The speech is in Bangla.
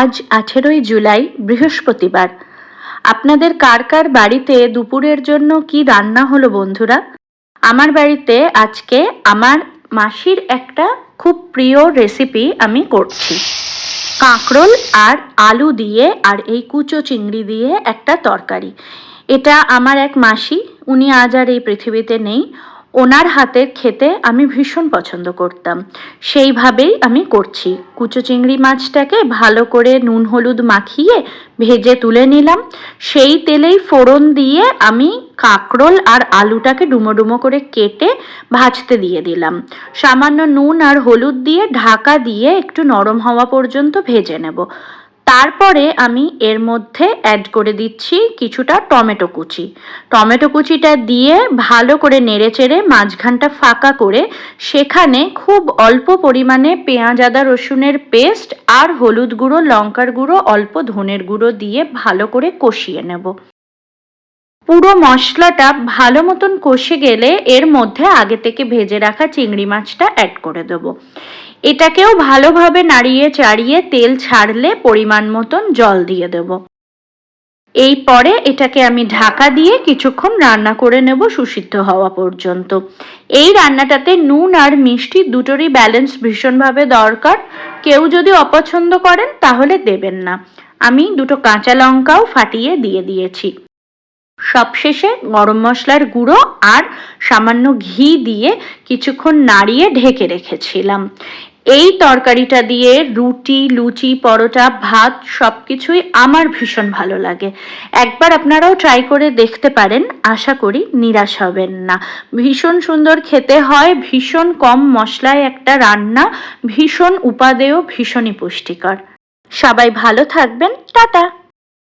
আজ আঠেরোই জুলাই, বৃহস্পতিবার। আপনাদের কার কার বাড়িতে দুপুরের জন্য কি রান্না হলো বন্ধুরা? আমার বাড়িতে আজকে আমার মাসির একটা খুব প্রিয় রেসিপি আমি করছি। কাঁকরোল আর আলু দিয়ে আর এই কুচো চিংড়ি দিয়ে একটা তরকারি। এটা আমার এক মাসি, উনি আজ আর এই পৃথিবীতে নেই। ওনার হাতের খেতে আমি ভীষণ পছন্দ করতাম। সেইভাবেই আমি করছি। কুচো চিংড়ি মাছটাকে ভালো করে নুন হলুদ মাখিয়ে ভেজে তুলে নিলাম। সেই তেলেই ফোড়ন দিয়ে আমি কাঁকরোল আর আলুটাকে ডুমো ডুমো করে কেটে ভাজতে দিয়ে দিলাম। সামান্য নুন আর হলুদ দিয়ে ঢাকা দিয়ে একটু নরম হওয়া পর্যন্ত ভেজে নেব। তারপরে আমি এর মধ্যে অ্যাড করে দিচ্ছি কিছুটা টমেটো কুচি। টমেটো কুচিটা দিয়ে ভালো করে নেড়ে চেড়ে মাঝখানটা ফাঁকা করে সেখানে খুব অল্প পরিমাণে পেঁয়াজ, আদা, রসুনের পেস্ট আর হলুদ গুঁড়ো, লঙ্কার গুঁড়ো, অল্প ধনের গুঁড়ো দিয়ে ভালো করে কষিয়ে নেব। পুরো মশলাটা ভালো মতন কষে গেলে এর মধ্যে আগে থেকে ভেজে রাখা চিংড়ি মাছটা অ্যাড করে দেবো। এটাকেও ভালোভাবে নাড়িয়ে চাড়িয়ে তেল ছাড়লে পরিমাণ মতন জল দিয়ে দেব। এই পরে এটাকে আমি ঢাকা দিয়ে কিছুক্ষণ রান্না করে নেব সুসিদ্ধ হওয়া পর্যন্ত। এই রান্নাটাতে নুন আর মিষ্টি দুটোরই ব্যালেন্স ভীষণভাবে দরকার। কেউ যদি অপছন্দ করেন তাহলে দেবেন না। আমি দুটো কাঁচা লঙ্কাও ফাটিয়ে দিয়ে দিয়েছি। সবশেষে গরম মশলার গুঁড়ো আর সামান্য ঘি দিয়ে কিছুক্ষণ নাড়িয়ে ঢেকে রেখেছিলাম। এই তরকারিটা দিয়ে রুটি, লুচি, পরোটা, ভাত সব কিছুই আমার ভীষণ ভালো লাগে। একবার আপনারাও ট্রাই করে দেখতে পারেন, আশা করি নিরাশ হবেন না। ভীষণ সুন্দর খেতে হয়, ভীষণ কম মশলায় একটা রান্না, ভীষণ উপাদেয়, ভীষণই পুষ্টিকর। সবাই ভালো থাকবেন, টাটা!